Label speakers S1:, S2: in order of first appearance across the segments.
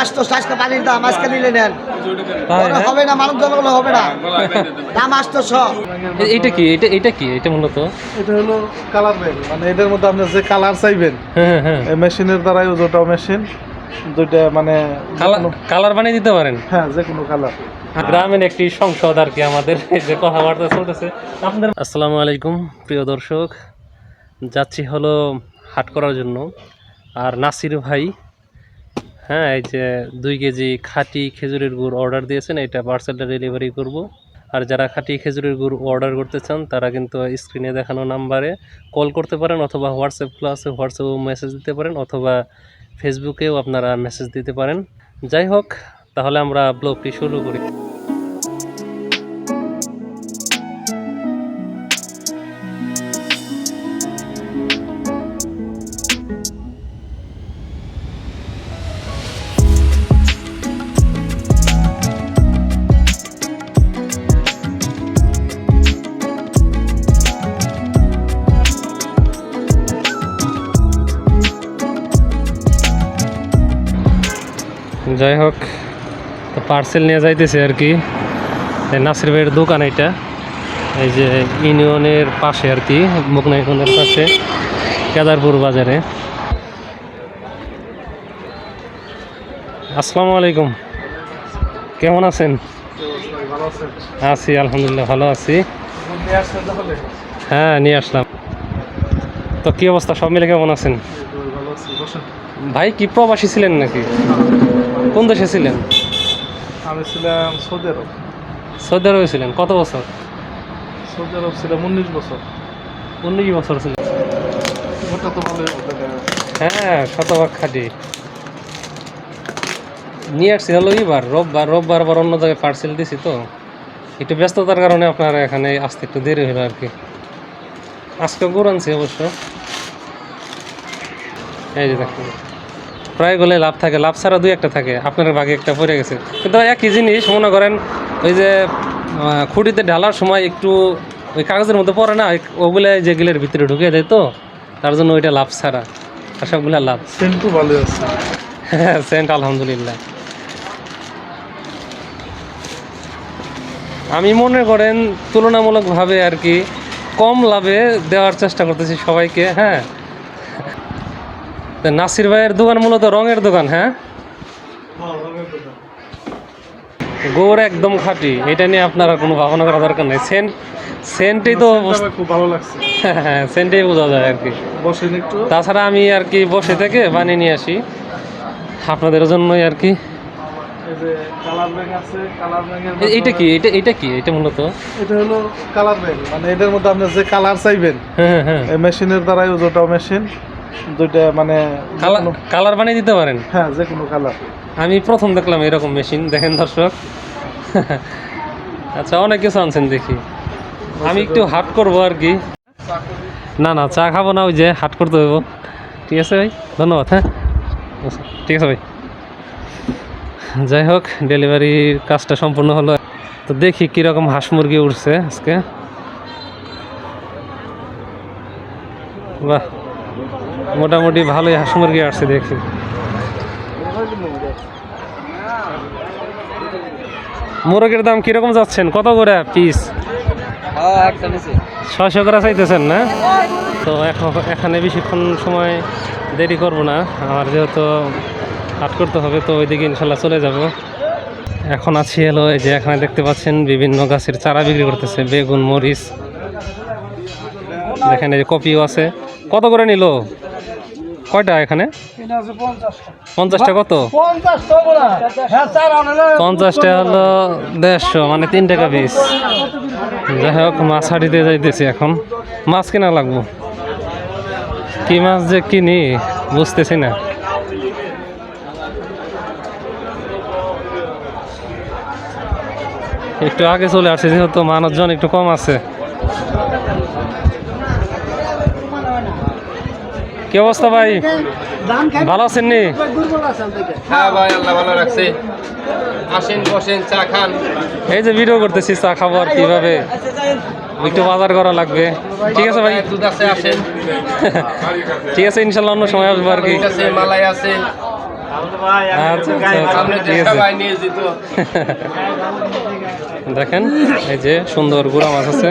S1: আটশো আজকে পানির দাম আজকে নিলে নেন।
S2: হ্যাঁ?
S1: হবে না জনগুলো হবে না। দাম
S2: কি? এটা এটা কি? এটা মূলত?
S3: এটা হলো কালার ব্যাগ মানে এটার মধ্যে আপনি যে কালার চাইবেন
S2: হ্যাঁ হ্যাঁ
S3: মেশিনের দ্বারাই দুটো মেশিন দুইটা মানে
S2: কালার বানিয়ে দিতে পারেন?
S3: হ্যাঁ যে কোনো কালার।
S2: গ্রামের একটি সংসদ আর কি আমাদের যে কথাবার্তা চলতেছে। আপনাদের আসসালামু আলাইকুম প্রিয় দর্শক। যাচ্ছি হলো হাট করার জন্য। আর নাসির ভাই হ্যাঁ এই যে দুই কেজি খাঁটি খেজুরের গুড় অর্ডার দিয়েছেন, এটা পার্সেলটা ডেলিভারি করব। আর যারা খাঁটি খেজুরের গুড় অর্ডার করতে চান, তারা কিন্তু স্ক্রিনে দেখানো নাম্বারে কল করতে পারেন, অথবা হোয়াটসঅ্যাপ ক্লাসে হোয়াটসঅ্যাপেও মেসেজ দিতে পারেন, অথবা ফেসবুকেও আপনারা মেসেজ দিতে পারেন। যাই হোক, তাহলে আমরা ব্লগটি শুরু করি। যাই হোক তো পার্সেল নিয়ে যাইতেছে আর কি। নাসির ভাইয়ের দোকান এটা এই যে ইউনিয়নের পাশে আর কি মুকনা ইউনিয়নের পাশে কেদারপুর বাজারে। আসসালামু আলাইকুম। কেমন আছেন?
S3: আছি
S2: আলহামদুলিল্লাহ ভালো আছি। হ্যাঁ নিয়ে আসলাম। তো কি অবস্থা? সব মিলে কেমন আছেন? ভাই কি প্রবাসী ছিলেন নাকি? কোন দেশে ছিলেন?
S3: আমি ছিলাম সৌদি আরব।
S2: সৌদি আরবে ছিলেন। কত বছর?
S3: সৌদি আরব ছিলাম উনিশ বছর।
S2: উনিশ বছর ছিলেন।
S3: ওটা তো ভালোই বলতে
S2: হ্যাঁ শতভাগ খাটি। নিয়ে আসছি হলো এবার রোববার রোববার আবার অন্য জায়গায় পার্সেল দিছি তো। একটু ব্যস্ততার কারণে আপনার এখানে আসতে একটু দেরি হলো আর কি। আজকে গুড় আনছি অবশ্য। এই যে দেখুন। প্রায় গলে লাভ থাকে লাভ ছাড়া দুই একটা থাকে আপনার ভাগে একটা পড়ে গেছে। কিন্তু একই জিনিস মনে করেন ওই যে খুঁটিতে ঢালার সময় একটু ওই কাগজের মধ্যে পড়ে না ওগুলো যে গিলের ভিতরে ঢুকে দেয় তো তার জন্য ওইটা লাভ ছাড়া আর সবগুলা লাভ।
S3: সেন্টু ভালোই আছে।
S2: সেন্ট আলহামদুলিল্লাহ। আমি মনে করেন তুলনামূলকভাবে আর কি কম লাভে দেওয়ার চেষ্টা করতেছি সবাইকে হ্যাঁ। তা নাসির ভাইয়ের দোকান মূলত রঙের দোকান হ্যাঁ? গোর একদম খাঁটি। এটা নিয়ে আপনারা কোনো ভাবনা করা দরকার নেই। সেন্ট সেন্টেই তো
S3: খুব ভালো লাগছে।
S2: হ্যাঁ সেন্টেই বোঝা যায় আর কি।
S3: বসেন একটু।
S2: তাছাড়া আমি আর কি বসে থেকে বানিয়ে নিয়ে আসি। আপনাদের জন্যই আর কি।
S3: এই যে কালার ব্যাগ আছে কালার ব্যাগের
S2: এ- এইটা কি? এটা এটা কি? এটা মূলত?
S3: এটা হলো কালার ব্যাগ। মানে এটার মধ্যে আপনি যে কালার চাইবেন
S2: হ্যাঁ হ্যাঁ
S3: মেশিনের দ্বারাই দুটো মেশিন দুইটা মানে
S2: কালার কালার বানিয়ে দিতে পারেন?
S3: হ্যাঁ যে কোনো কালার
S2: আমি প্রথম দেখলাম এরকম মেশিন দেখেন দর্শক। আচ্ছা অনেক কিছু আনছেন দেখি। আমি একটু হাট করব আর কি। না না চা খাব না ওই যে হাট করতে হইব। ঠিক আছে ভাই? ধন্যবাদ হ্যাঁ? আচ্ছা, ঠিক আছে ভাই। যাই হোক ডেলিভারির কাজটা সম্পূর্ণ হলো। তো দেখি কীরকম হাঁস মুরগি উঠছে আজকে। বাহ মোটামুটি ভালোই হাঁস মুরগি আসছে দেখি। মোরগের দাম কীরকম যাচ্ছেন? কত করে পিস ছয়শো করে চাইতেছেন না? তো এখন এখানে বেশিক্ষণ সময় দেরি করব না। আমার যেহেতু হাট করতে হবে, তো ওইদিকে ইনশাল্লাহ চলে যাব। এখন আছি এলো এই যে এখানে দেখতে পাচ্ছেন বিভিন্ন গাছের চারা বিক্রি করতেছে, বেগুন, মরিচ। যে কপিও আছে। কত করে নিল? কয়টা এখানে? পঞ্চাশটা কত? পঞ্চাশটা হলো দেড়শো মানে তিন টাকা পিস যাই হোক, মাছ হাঁটিতে যাইতেছি এখন। মাছ কেনা লাগবো? কি মাছ যে কিনি, বুঝতেছি না। একটু আগে চলে আসছে, যেহেতু মানুষজন একটু কম আছে। কি অবস্থা ভাই? ভালো আছেন নি
S4: হ্যাঁ ভাই আল্লাহ ভালো রাখছে। আসেন বসেন চা খান।
S2: এই যে ভিডিও করতেছি চা খাব আর কীভাবে? একটু বাজার করা লাগবে। ঠিক আছে ভাই।
S4: দুধ আছে আসেন।
S2: ঠিক আছে ইনশাল্লাহ অন্য সময় আসব আর কি।
S4: মালাই আছে।
S2: আচ্ছা আচ্ছা
S4: যেত।
S2: দেখেন এই যে সুন্দর গুড়া মাছ আছে।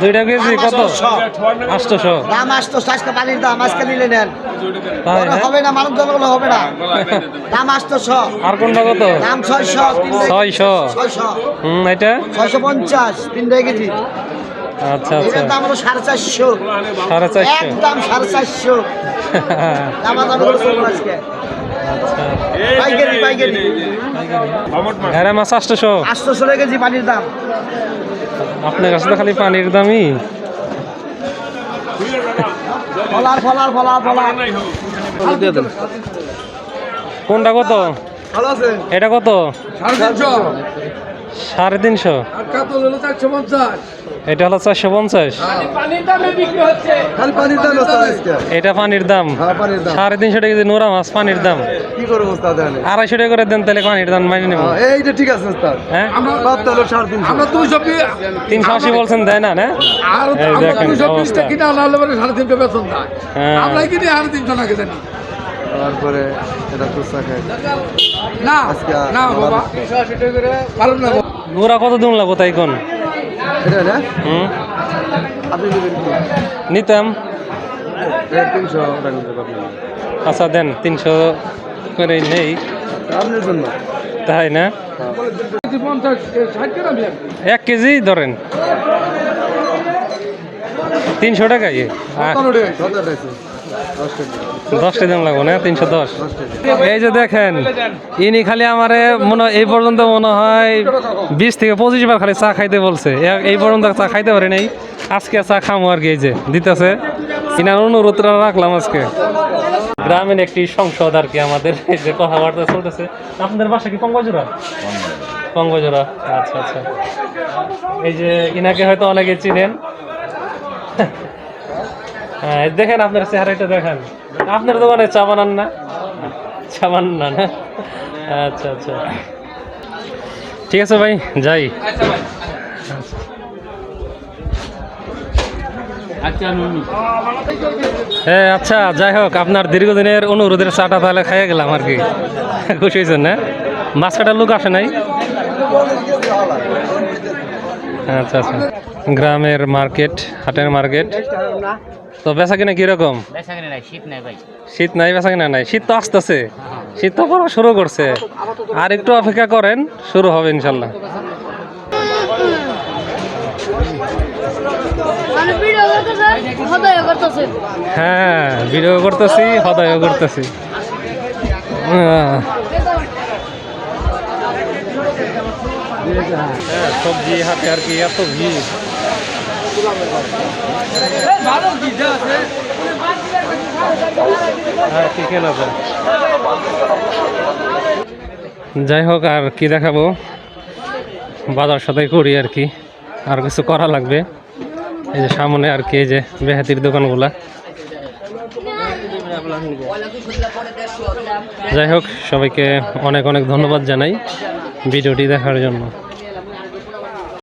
S2: দুইটা কেজি কত?
S1: আটশোশো।
S2: আটশোশো
S1: দাম আসতো আজকে পানির দাম আজকে নিলে নেন? হবে না মানুষ জনগুলো হবে না। দাম আসতো
S2: আর কোনটা কত?
S1: দাম ছয়শো
S2: ছয়শো। হুম এটা?
S1: ছয়শো পঞ্চাশ তিনটাই কেজি।
S2: আচ্ছা আচ্ছা।
S1: দাম হলো সাড়ে চারশো।
S2: সাড়ে চারশো।
S1: একদম সাড়ে চারশো। দাম আজকে।
S2: আচ্ছা।
S1: পাইকারি। পাইকারি।
S2: মাছ। আটশোশো।
S1: আটশোশো কেজি পানির দাম।
S2: আপনার কাছে তো খালি পানির দামই।
S1: ফলার ফলার ফলার ফলার।
S2: কোনটা কত? এটা কত? সাড়ে তিনশো। এটা হলো চারশো পঞ্চাশ। এটা পানির দাম।
S1: হ্যাঁ পানির দাম।
S2: সাড়ে তিনশো টাকা নোরা মাছ পানির দাম। আড়াইশো টাকা করে দেন তাহলে পানির দাম মাইনে নেব।
S1: এইটা ঠিক আছে
S2: হ্যাঁ?
S1: তিনশো।
S2: আশি বলছেন দেয় না না?
S5: পরে
S1: তারপরে এটা
S5: না না বাবা। ভালো না।
S2: কত দিন লাগবো তাই কোন?
S1: এটা না?
S2: হুম।
S1: আপনি
S2: নিতাম।
S1: তিনশো
S2: আচ্ছা দেন তিনশো করে নেই।
S1: আপনার জন্য।
S2: তাই না? এক কেজি ধরেন। তিনশো টাকা। ইয়ে
S1: টাকা। দশ
S2: দশটা দাম লাগবো না? তিনশো দশ। এই যে দেখেন, ইনি খালি আমারে মনে এই পর্যন্ত মনে হয় বিশ থেকে পঁচিশ বার খালি চা খাইতে বলছে। এই পর্যন্ত চা খাইতে পারি নাই। আজকে চা খামো আর কি এই যে, দিতেছে। ইনার অনুরোধটা রাখলাম আজকে। গ্রামীণ একটি সংসদ আর কি আমাদের, এই যে কথাবার্তা চলতেছে। আপনাদের বাসা কি পঙ্গজোড়া? পঙ্গজোড়া আচ্ছা আচ্ছা। এই যে ইনাকে হয়তো অনেকে চিনেন। হ্যাঁ দেখেন আপনার চেহারাটা দেখেন। আপনার দোকানে চা বানান না? চা বানান না না? আচ্ছা আচ্ছা। ঠিক আছে ভাই, যাই। হ্যাঁ আচ্ছা যাই হোক, আপনার দীর্ঘদিনের অনুরোধের চাটা তাহলে খাইয়ে গেলাম আর কি। খুশি হয়েছেন না মাছ কাটার লোক আসে নাই? আচ্ছা আচ্ছা। গ্রামের মার্কেট হাটের মার্কেট। তো বেচা কিনা কীরকম? শীত নাই বেচা কিনা নাই। শীত তো আসতেছে। শীত তো পড়া শুরু করছে। আর একটু অপেক্ষা করেন শুরু হবে ইনশাল্লাহ।
S6: মানে ভিডিও করতেছে হদয় করতেছে।
S2: হ্যাঁ ভিডিও করতেছি হদয় করতেছি। হ্যাঁ সবজি, হাতে আর কি, এত আর যাই হোক, আর কি দেখাবো? বাজার সদাই করি আর কি। আর কিছু করা লাগবে। এই যে সামনে আর কি, এই যে বেহাতির দোকানগুলা। যাই হোক, সবাইকে অনেক অনেক ধন্যবাদ জানাই। ভিডিওটি দেখার জন্য।